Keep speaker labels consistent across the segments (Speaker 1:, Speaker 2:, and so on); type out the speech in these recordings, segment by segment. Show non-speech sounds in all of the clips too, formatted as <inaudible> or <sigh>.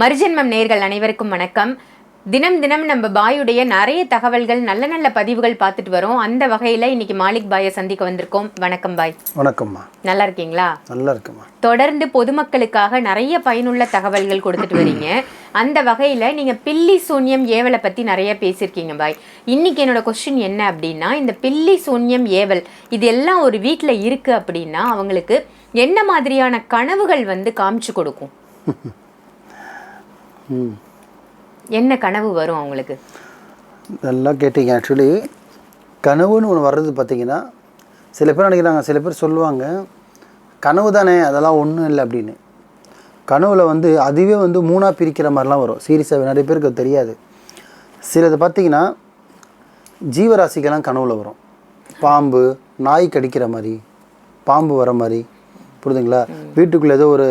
Speaker 1: மறுஜென்மம் நேர்கள் அனைவருக்கும் வணக்கம். தினம் தினம் நம்ம பாயுடைய நிறைய தகவல்கள் நல்ல நல்ல பதிவுகள் பார்த்துட்டு வரோம். அந்த வகையில இன்னைக்கு மாலிக் பாயை சந்திக்க வந்திருக்கோம். வணக்கம் பாய்.
Speaker 2: வணக்கம்மா.
Speaker 1: நல்லா இருக்கீங்களா?
Speaker 2: நல்லா இருக்குமா
Speaker 1: தொடர்ந்து பொதுமக்களுக்காக நிறைய பயனுள்ள தகவல்கள் கொடுத்துட்டு வரீங்க. அந்த வகையில நீங்க பில்லி சூன்யம் ஏவலை பத்தி நிறைய பேசியிருக்கீங்க பாய். இன்னைக்கு என்னோட கொஸ்டின் என்ன அப்படின்னா இந்த பில்லி சூன்யம் ஏவல் இது எல்லாம் ஒரு வீட்ல இருக்கு அப்படின்னா அவங்களுக்கு என்ன மாதிரியான கனவுகள் வந்து காமிச்சு கொடுக்கும்? <laughs> என்ன கனவு வரும் அவங்களுக்கு?
Speaker 2: நல்லா கேட்டீங்க ஆக்சுவலி கனவுன்னு ஒன்று வர்றது பார்த்தீங்கன்னா சில பேர் நினைக்கிறாங்க சில பேர் சொல்லுவாங்க கனவு தானே அதெல்லாம் ஒன்றும் இல்லை அப்படின்னு. கனவுல வந்து அதுவே வந்து மூணாக பிரிக்கிற மாதிரிலாம் வரும். சீரியஸாக நிறைய பேருக்கு அது தெரியாது. சிலது பார்த்தீங்கன்னா ஜீவராசிக்கெல்லாம் கனவுல வரும். பாம்பு நாய் கடிக்கிற மாதிரி பாம்பு வர மாதிரி புரியுதுங்களா வீட்டுக்குள்ளே ஏதோ ஒரு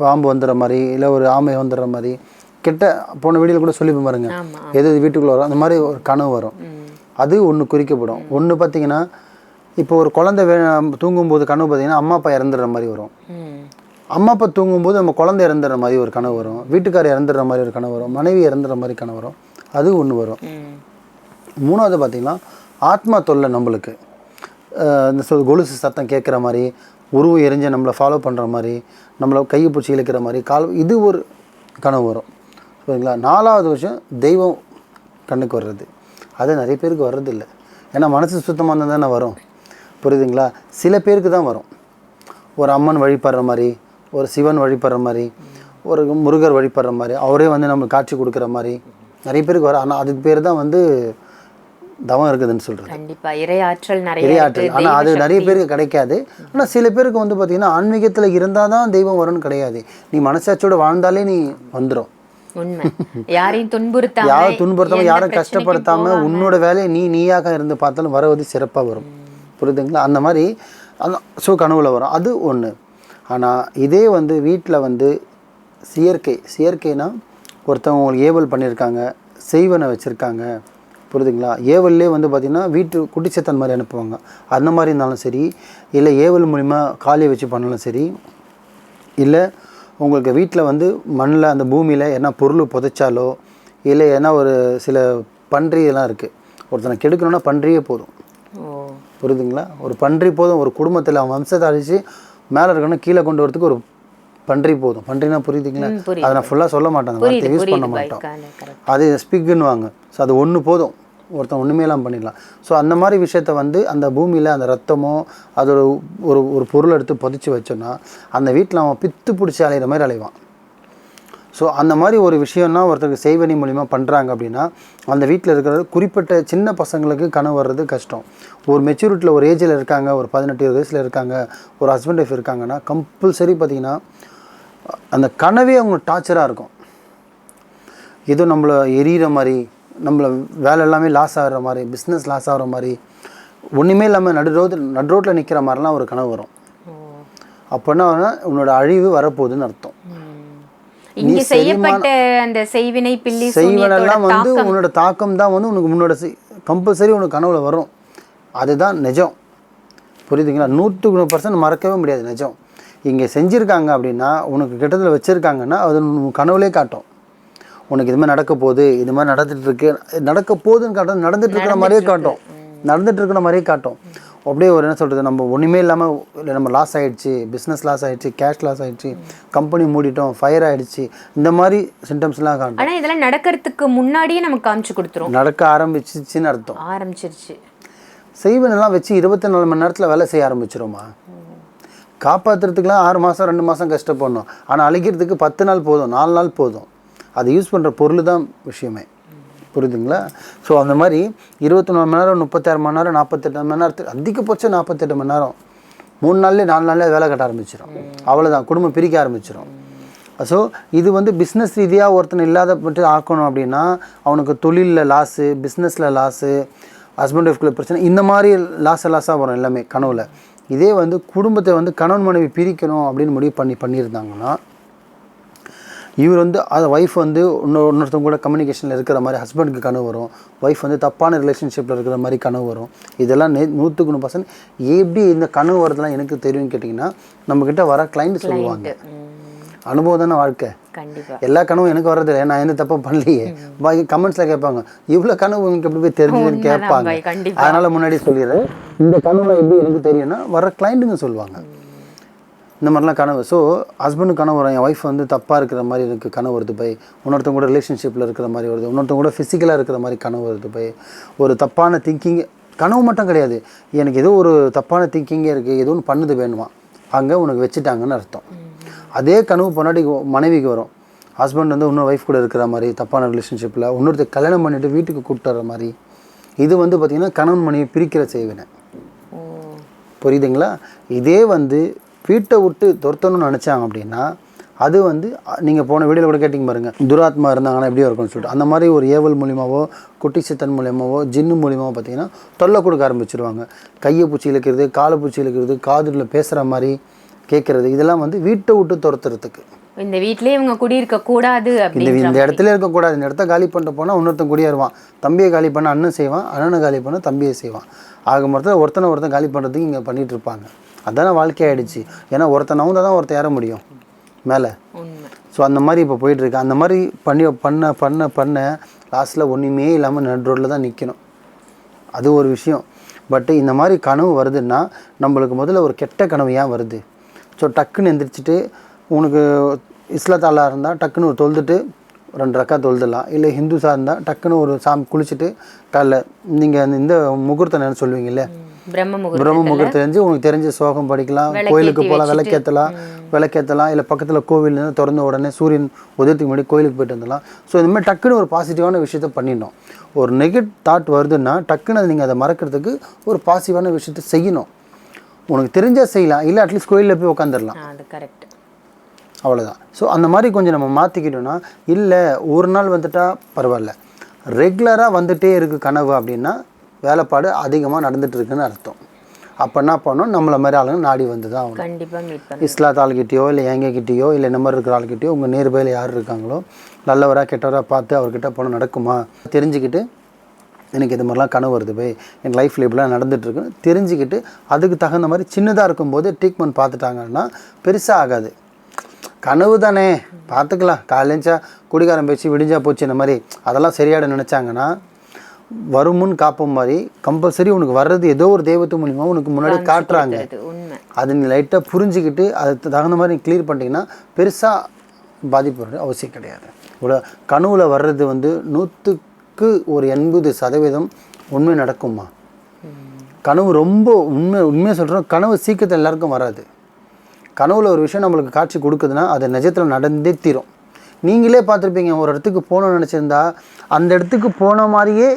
Speaker 2: பாம்பு வந்துடுற மாதிரி இல்லை ஒரு ஆமை வந்துடுற மாதிரி கிட்ட போன வீடியோவில் கூட சொல்லி பாருங்க. எது எது வீட்டுக்குள்ளே வரும் அந்த மாதிரி ஒரு கனவு வரும். அது ஒன்று குறிக்கப்படும். ஒன்று பார்த்தீங்கன்னா இப்போ ஒரு குழந்தை வே தூங்கும்போது கனவு பார்த்தீங்கன்னா அம்மா அப்பா இறந்துடுற மாதிரி வரும். அம்மா அப்பா தூங்கும்போது நம்ம குழந்தை இறந்துடுற மாதிரி ஒரு கனவு வரும். வீட்டுக்காரர் இறந்துடுற மாதிரி ஒரு கனவு வரும். மனைவி இறந்துடுற மாதிரி கனவு வரும். அது ஒன்று வரும். மூணாவது பார்த்தீங்கன்னா ஆத்மா தொல்லை நம்மளுக்கு. இந்த சொல் கொலுசு சத்தம் கேட்குற மாதிரி உருவம் எரிஞ்சு நம்மளை ஃபாலோ பண்ணுற மாதிரி நம்மளை கையை பிடிச்சி இழுக்கிற மாதிரி கால் இது ஒரு கனவு வரும். சரிங்களா நாலாவது விஷயம் தெய்வம் கண்ணுக்கு வர்றது. அது நிறைய பேருக்கு வர்றதில்லை. ஏன்னா மனசு சுத்தமாக இருந்தால் தானே வரும். புரியுதுங்களா? சில பேருக்கு தான் வரும். ஒரு அம்மன் வழிபடுற மாதிரி ஒரு சிவன் வழிபடுற மாதிரி ஒரு முருகர் வழிபடுற மாதிரி அவரே வந்து நம்மளுக்கு காட்சி கொடுக்குற மாதிரி நிறைய பேருக்கு வரும் ஆனால் அதுக்கு பேர் தான் வந்து தவம் இருக்குதுன்னு சொல்கிறது
Speaker 1: கண்டிப்பா. இறை ஆற்றல் நிறைய
Speaker 2: ஆற்றல். ஆனால் அது நிறைய பேருக்கு கிடைக்காது. ஆனால் சில பேருக்கு வந்து பார்த்தீங்கன்னா ஆன்மீகத்தில் இருந்தால் தான் தெய்வம் வரும்னு கிடையாது. நீ மனசாட்சியோட வாழ்ந்தாலே நீ வந்துடும்
Speaker 1: உண்மை. யாரையும் துன்புறுத்தாம
Speaker 2: யாரும் துன்புறுத்தாம யாரும் கஷ்டப்படுத்தாம உன்னோட வேலையை நீ நீயாக இருந்து பார்த்தாலும் வரவது சிறப்பாக வரும். புரியுதுங்களா? அந்த மாதிரி அந்த ஸோ கனவுல வரும். அது ஒன்று ஆனால் இதே வந்து வீட்டில் வந்து செயற்கை செயற்கைனா ஒருத்தவங்க உங்களுக்கு ஏவல் பண்ணியிருக்காங்க செய்வனை வச்சுருக்காங்க. புரியுதுங்களா? ஏவல்லே வந்து பார்த்திங்கன்னா வீட்டு குட்டிச்சத்தன் மாதிரி அனுப்புவாங்க. அந்த மாதிரி இருந்தாலும் சரி இல்லை ஏவல் மூலிமா காலியை வச்சு பண்ணாலும் சரி இல்லை உங்களுக்கு வீட்டில் வந்து மண்ணில் அந்த பூமியில் என்ன பொருள் புதைச்சாலோ இல்லை ஏன்னா ஒரு சில பன்றி எல்லாம் இருக்குது ஒருத்தனை கெடுக்கணும்னா பன்றியே போதும். புரியுதுங்களா? ஒரு பன்றி போதும். ஒரு குடும்பத்தில் அவன் வம்சத்தை அழிச்சு மேலே இருக்கணும் கீழே கொண்டு வரதுக்கு ஒரு பன்றி போதும். பன்றினா புரியுதுங்களா. அதை நான் ஃபுல்லாக சொல்ல மாட்டேன். யூஸ் பண்ண மாட்டோம். அது ஸ்பிக்குன்னுவாங்க ஸோ அது ஒன்று போதும். ஒருத்தன் ஒன்றுமே பண்ணிடலாம். ஸோ அந்த மாதிரி விஷயத்த வந்து அந்த பூமியில் அந்த ரத்தமோ அதோட ஒரு ஒரு பொருள் எடுத்து புதைச்சி வச்சோன்னா அந்த வீட்டில் அவன் பித்து பிடிச்சி அலையிற மாதிரி அலைவான். ஸோ அந்த மாதிரி ஒரு விஷயம்னா ஒருத்தருக்கு செய்வனி மூலிமா பண்ணுறாங்க அப்படின்னா அந்த வீட்டில் இருக்கிற குறிப்பிட்ட சின்ன பசங்களுக்கு கனவு வர்றது கஷ்டம். ஒரு மெச்சூரிட்டியில் ஒரு ஏஜில் இருக்காங்க ஒரு பதினெட்டு வயசில் இருக்காங்க ஒரு ஹஸ்பண்ட் ஒய்ஃப் இருக்காங்கன்னா கம்பல்சரி பார்த்திங்கன்னா அந்த கனவே அவங்க டார்ச்சராக இருக்கும். ஏதோ நம்மளை எரியிற மாதிரி நம்மளை வேலை எல்லாமே லாஸ் ஆகிற மாதிரி பிஸ்னஸ் லாஸ் ஆகிற மாதிரி ஒன்றுமே இல்லாமல் நடு ரோடு நடு ரோட்டில் நிற்கிற மாதிரிலாம் ஒரு கனவு வரும். அப்போனா உன்னோட அழிவு வரப்போகுதுன்னு அர்த்தம்.
Speaker 1: இங்க செய்யப்பட்ட அந்த செய்வினை பில்லி சூனியத்தோட
Speaker 2: செய்வனெல்லாம் வந்து
Speaker 1: தாக்கம்.
Speaker 2: உன்னோட தாக்கம் தான் வந்து உனக்கு முன்னோட கம்பல்சரி உனக்கு கனவுல வரும். அதுதான் நிஜம். புரியுதுங்களா? நூற்றுக்கு நூறு பர்சன்ட் மறக்கவே முடியாது நிஜம். இங்கே செஞ்சுருக்காங்க அப்படின்னா உனக்கு கிட்டத்தில் வச்சுருக்காங்கன்னா அது கனவுலே காட்டும். உனக்கு இது மாதிரி நடக்க போகுது இது மாதிரி நடந்துட்டு இருக்கு. நடக்க போகுதுன்னு காட்டும் நடந்துட்டு இருக்கிற மாதிரியே காட்டும். நடந்துட்டு இருக்கிற மாதிரியே காட்டும். அப்படியே ஒரு என்ன சொல்கிறது நம்ம ஒன்றுமே இல்லாமல் இல்லை நம்ம லாஸ் ஆயிடுச்சு பிஸ்னஸ் லாஸ் ஆயிடுச்சு கேஷ் லாஸ் ஆயிடுச்சு கம்பெனி மூடிட்டோம் ஃபயர் ஆயிடுச்சு இந்த மாதிரி சிம்டம்ஸ்லாம் காட்டும்.
Speaker 1: ஆனா இதெல்லாம் நடக்கிறதுக்கு முன்னாடியே நமக்கு காமிச்சு கொடுத்துரும்.
Speaker 2: நடக்க ஆரம்பிச்சிச்சுன்னு அர்த்தம்.
Speaker 1: ஆரம்பிச்சிருச்சு.
Speaker 2: செய்வனெல்லாம் வச்சு இருபத்தி நாலு மணி நேரத்தில் வேலை செய்ய ஆரம்பிச்சிருமா காப்பாற்றுறதுக்குலாம் ஆறு மாதம் ரெண்டு மாதம் கஷ்டப்படணும். ஆனால் அழிக்கிறதுக்கு பத்து நாள் போதும் நாலு நாள் போதும். அது யூஸ் பண்ணுற பொருள் தான் விஷயமே. புரியுதுங்களா? ஸோ அந்த மாதிரி இருபத்தி நாலு மணி நேரம் முப்பத்தாறு மணி நேரம் நாற்பத்தெட்டு மணி நேரத்துக்கு அதிகபட்சம் நாற்பத்தெட்டு மணி நேரம் மூணு நாள்லேயே நாலு நாள்லேயே வேலை கட்ட ஆரம்பிச்சிடும் அவ்வளோதான் குடும்பம் பிரிக்க ஆரம்பிச்சிடும் ஸோ இது வந்து பிஸ்னஸ் ரீதியாக ஒருத்தன் இல்லாத பட்டு ஆக்கணும் அப்படின்னா அவனுக்கு தொழிலில் லாஸு பிஸ்னஸில் லாஸு ஹஸ்பண்ட் ஒய்ஃப்குள்ள பிரச்சனை இந்த மாதிரி லாஸ் லாஸாக வரும் எல்லாமே கனவுல. இதே வந்து குடும்பத்தை வந்து கணவன் மனைவி பிரிக்கணும் அப்படின்னு முடிவு பண்ணி பண்ணியிருந்தாங்கன்னா இவர் வந்து அது ஒய்ஃப் வந்து இன்னொரு இன்னொருத்தவங்க கூட கம்யூனிகேஷனில் இருக்கிற மாதிரி ஹஸ்பண்டுக்கு கனவு வரும். ஒய்ஃப் வந்து தப்பான ரிலேஷன்ஷிப்பில் இருக்கிற மாதிரி கனவு வரும். இதெல்லாம் நே நூற்றுக்கு நூறு பர்சன்ட் எப்படி இந்த கனவு வருதுலாம் எனக்கு தெரியும்னு கேட்டிங்கன்னா நம்மக்கிட்ட வர கிளைண்ட் சொல்லுவாங்க. அனுபவம் தானே வாழ்க்கை. எல்லா கனவும் எனக்கு வர்றதில்லை. நான் எந்த தப்பும் பண்ணலையே. பாக்கி கமெண்ட்ஸில் கேட்பாங்க. இவ்வளோ கனவு உங்களுக்கு எப்படி போய் தெரிஞ்சதுன்னு
Speaker 1: உண்மைதான்
Speaker 2: கேட்பாங்க. அதனால முன்னாடி சொல்லிடுறேன். இந்த கனவுல எப்படி எனக்கு தெரியும்னா வர கிளைண்ட்டுங்க சொல்லுவாங்க. இந்த மாதிரிலாம் கனவு. ஸோ ஹஸ்பண்டு கனவு வரும். என் ஒய்ஃப் வந்து தப்பாக இருக்கிற மாதிரி எனக்கு கனவு வருது பை. இன்னொருத்தவங்க கூட ரிலேஷன்ஷிப்பில் இருக்கிற மாதிரி வருது. இன்னொருத்தவங்க கூட ஃபிசிக்கலாக இருக்கிற மாதிரி கனவு வருது பை. ஒரு தப்பான திங்கிங் கனவு மட்டும் கிடையாது. எனக்கு ஏதோ ஒரு தப்பான திங்கிங்கே இருக்குது ஏதோ ஒன்று பண்ணுது வேணுமா? அங்கே உனக்கு வச்சுட்டாங்கன்னு அர்த்தம். அதே கனவு பொன்னாடி மனைவிக்கு வரும். ஹஸ்பண்ட் வந்து இன்னொரு ஒய்ஃப் கூட இருக்கிற மாதிரி தப்பான ரிலேஷன்ஷிப்பில் இன்னொருத்தர் கல்யாணம் பண்ணிட்டு வீட்டுக்கு கூப்பிட்டு வர மாதிரி. இது வந்து பார்த்திங்கன்னா கணவன் மனைவி பிரிக்கிற செய்வினை புரியுதுங்களா? இதே வந்து வீட்டை விட்டு துரத்தணும்னு நினச்சாங்க அப்படின்னா அது வந்து நீங்கள் போன வீடியோவில் கூட கேட்டிங்க பாருங்க துராத்மா இருந்தாங்கன்னா எப்படி இருக்கும்னு சொல்லிட்டு. அந்த மாதிரி ஒரு ஏவல் மூலியமாவோ குட்டி சித்தன் மூலியமாவோ ஜின்னு மூலியமாவோ பார்த்தீங்கன்னா தொல்லை கொடுக்க ஆரம்பிச்சிருவாங்க. கையை பூச்சி இழுக்கிறது காலை பூச்சி இழுக்கிறது காதுல பேசுகிற மாதிரி கேட்குறது இதெல்லாம் வந்து வீட்டை விட்டு துரத்துறதுக்கு.
Speaker 1: இந்த வீட்லயே இவங்க குடியிருக்க கூடாது
Speaker 2: இந்த இடத்துல இருக்கக்கூடாது இந்த இடத்த காலி பண்ணிட்டு போனால் இன்னொருத்தன் குடியேறுவான் தம்பியை காலி பண்ண அண்ணன் செய்வான் அண்ணனை காலி பண்ண தம்பியை செய்வான். ஆக மொத்தத்தில் ஒருத்தனை ஒருத்தன் காலி பண்ணுறதுக்கு இங்கே பண்ணிட்டு இருப்பாங்க. அதானே வாழ்க்கையாயிடுச்சு ஏன்னா ஒருத்தன் நவுந்தா தான் ஒருத்தன் ஏற முடியும். மேலே. ஸோ அந்த மாதிரி இப்போ போயிட்டுருக்கு. அந்த மாதிரி பண்ணி பண்ண பண்ண பண்ண லாஸ்ட்டில் ஒன்றுமே இல்லாமல் நடு ரோட்டில் தான் நிற்கணும் அது ஒரு விஷயம். பட்டு இந்த மாதிரி கனவு வருதுன்னா நம்மளுக்கு முதல்ல ஒரு கெட்ட கனவு ஏன் வருது? ஸோ டக்குன்னு எந்திரிச்சிட்டு உனக்கு இஸ்லாத்தாலாக இருந்தால் டக்குன்னு ஒரு தொழுதுட்டு ரெண்டு ரக்கா தொழுதுடலாம். இல்லை ஹிந்துஸாக இருந்தால் டக்குன்னு ஒரு சாமி குளிச்சுட்டு காலைல நீங்கள் இந்த முகூர்த்தம் என்ன சொல்லுவீங்கல்ல?
Speaker 1: பிரம்ம முகூர்த்தம்
Speaker 2: முகூர்த்தம் தெரிஞ்சு உனக்கு தெரிஞ்ச சோகம் படிக்கலாம் கோயிலுக்கு போகலாம் விளக்கேற்றலாம் விளக்கேற்றலாம் இல்லை பக்கத்தில் கோவில் திறந்த உடனே சூரியன் உதயத்துக்கு முன்னாடி கோயிலுக்கு போயிட்டு வந்துடலாம். ஸோ இந்த மாதிரி டக்குன்னு ஒரு பாசிட்டிவான விஷயத்த பண்ணிடணும். ஒரு நெகட் தாட் வருதுன்னா டக்குன்னு நீங்கள் அதை மறக்கிறதுக்கு ஒரு பாசிட்டிவான விஷயத்த செய்யணும். உனக்கு தெரிஞ்சா செய்யலாம் இல்லை அட்லீஸ்ட் கோயிலில் போய் உட்காந்துடலாம்
Speaker 1: அது கரெக்ட்
Speaker 2: அவ்வளோதான் ஸோ அந்த மாதிரி கொஞ்சம் நம்ம மாற்றிக்கிட்டோம்னா இல்லை ஒரு நாள் வந்துட்டா பரவாயில்ல. ரெகுலராக வந்துட்டே இருக்கு கனவு அப்படின்னா வேலைப்பாடு அதிகமாக நடந்துட்டு இருக்குன்னு அர்த்தம். அப்போ என்ன பண்ணணும்? நம்மள மாதிரி ஆளுங்க நாடி வந்து தான் ஆகணும்.
Speaker 1: கண்டிப்பா மீட் பண்ண
Speaker 2: இஸ்லாத் ஆள்கிட்டயோ இல்லை எங்ககிட்டயோ இல்லை இந்த மாதிரி இருக்கிற ஆள்கிட்டயோ உங்கள் நியர்பையில் யார் இருக்காங்களோ நல்லவராக கெட்டவராக பார்த்து அவர்கிட்ட போனால் நடக்குமா? தெரிஞ்சுக்கிட்டு எனக்கு இது மாதிரிலாம் கனவு வருது போய் என் லைஃப்பில் இப்படிலாம் நடந்துட்டுருக்குன்னு தெரிஞ்சுக்கிட்டு அதுக்கு தகுந்த மாதிரி சின்னதாக இருக்கும்போது ட்ரீட்மெண்ட் பார்த்துட்டாங்கன்னா பெருசாக ஆகாது. கனவு தானே. பார்த்துக்கலாம். காலைஞ்சா குடிகாரம் பேச்சு விடிஞ்சா போச்சு இந்த மாதிரி. அதெல்லாம் சரியாட நினச்சாங்கன்னா வருமுன் காப்பும் மாதிரி கம்பல்சரி உனக்கு வர்றது ஏதோ ஒரு தெய்வத்து மூலிமா உனக்கு முன்னாடி காட்டுறாங்க.
Speaker 1: அது
Speaker 2: நீ லைட்டாக புரிஞ்சுக்கிட்டு அதுக்கு தகுந்த மாதிரி நீ க்ளியர் பண்ணிட்டீங்கன்னா பெருசாக பாதிப்பு அவசியம் கிடையாது. ஒரு கனவுல வர்றது வந்து நூற்றுக்கு ஒரு எண்பது சதவீதம் உண்மை நடக்குமா கனவு ரொம்ப உண்மை உண்மையாக சொல்கிறோம் கனவு சீக்கிரத்தில் எல்லாருக்கும் வராது. கனவுல ஒரு விஷயம் நம்மளுக்கு காட்சி கொடுக்குதுன்னா அது நிஜத்தில் நடந்தே தீரும். நீங்களே பார்த்துருப்பீங்க ஒரு இடத்துக்கு போகணும்னு நினச்சிருந்தா அந்த இடத்துக்கு போன மாதிரியே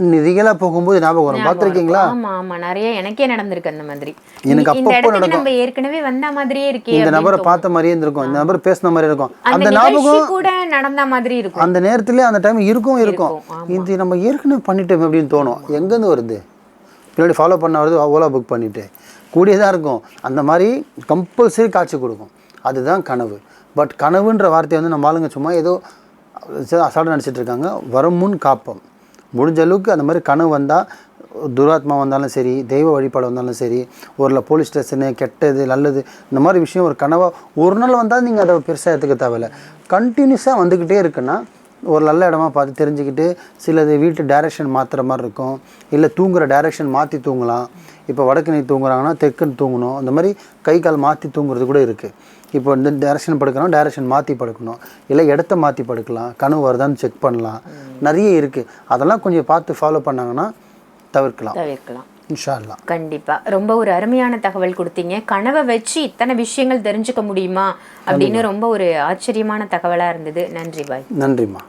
Speaker 2: ரியலாக போகும்போது ஞாபகம் வரும். பார்த்துருக்கீங்களா?
Speaker 1: ஆமா ஆமா. நிறைய எனக்கே நடந்திருக்கு அந்த மாதிரி.
Speaker 2: எனக்கு அப்பப்போ
Speaker 1: இடத்துக்கு நம்ம ஏற்கனவே வந்த மாதிரியே இருக்கே
Speaker 2: இந்த நபரை. பார்த்த மாதிரியே இருந்திருக்கும். இந்த நபர் பேசின மாதிரி இருக்கும்.
Speaker 1: அந்த
Speaker 2: ஞாபகம்
Speaker 1: கூட நடந்த மாதிரி இருக்கும்.
Speaker 2: அந்த நேரத்துல அந்த டைம் இருக்கும் இருக்கும். இது நம்ம ஏற்கனவே பண்ணிட்டோம் அப்படின்னு தோணும். எங்கேருந்து வருது? பின்னாடி ஃபாலோ பண்ண வருது ஓலா புக் பண்ணிட்டு. கூடியே தான் இருக்கும். அந்த மாதிரி கம்பல்சரி காட்சி கொடுக்கும். அதுதான் கனவு. பட் கனவுன்ற வார்த்தையை வந்து நம்ம ஆளுங்க சும்மா ஏதோ அசால்ட்டாக நினச்சிட்டு இருக்காங்க. வரும் முன் காப்போம். முடிஞ்ச அளவுக்கு அந்த மாதிரி கனவு வந்தால் துராத்மா வந்தாலும் சரி தெய்வ வழிபாடு வந்தாலும் சரி ஒரு போலீஸ் ஸ்டேஷனு கெட்டது நல்லது இந்த மாதிரி விஷயம் ஒரு கனவாக ஒரு நாள் வந்தால் நீங்கள் அதை பெருசாக எடுத்துக்க தேவையில்ல. கண்டினியூஸாக வந்துக்கிட்டே இருக்குன்னா ஒரு நல்ல இடமா பார்த்து தெரிஞ்சுக்கிட்டு சிலது வீட்டு டைரெக்ஷன் மாற்றுற மாதிரி இருக்கும். இல்லை தூங்குற டைரெக்ஷன் மாற்றி தூங்கலாம். இப்போ வடக்கு நீ தூங்குறாங்கன்னா தெற்குன்னு தூங்கணும். அந்த மாதிரி கை கால் மாற்றி தூங்குறது கூட இருக்குது இப்போ இந்த டைரக்ஷன் படுக்கணும் டைரக்ஷன் மாற்றி படுக்கணும். இல்லை இடத்த மாற்றி படுக்கலாம். கனவு வருதான்னு செக் பண்ணலாம். நிறைய இருக்குது அதெல்லாம் கொஞ்சம் பார்த்து ஃபாலோ பண்ணாங்கன்னா தவிர்க்கலாம்.
Speaker 1: தவிர்க்கலாம்.
Speaker 2: இன்ஷா அல்லாஹ்
Speaker 1: கண்டிப்பா. ரொம்ப ஒரு அருமையான தகவல் கொடுத்தீங்க. கனவை வச்சு இத்தனை விஷயங்கள் தெரிஞ்சுக்க முடியுமா? அப்படின்னு ரொம்ப ஒரு ஆச்சரியமான தகவலா இருந்தது. நன்றி பாய்.
Speaker 2: நன்றிம்மா.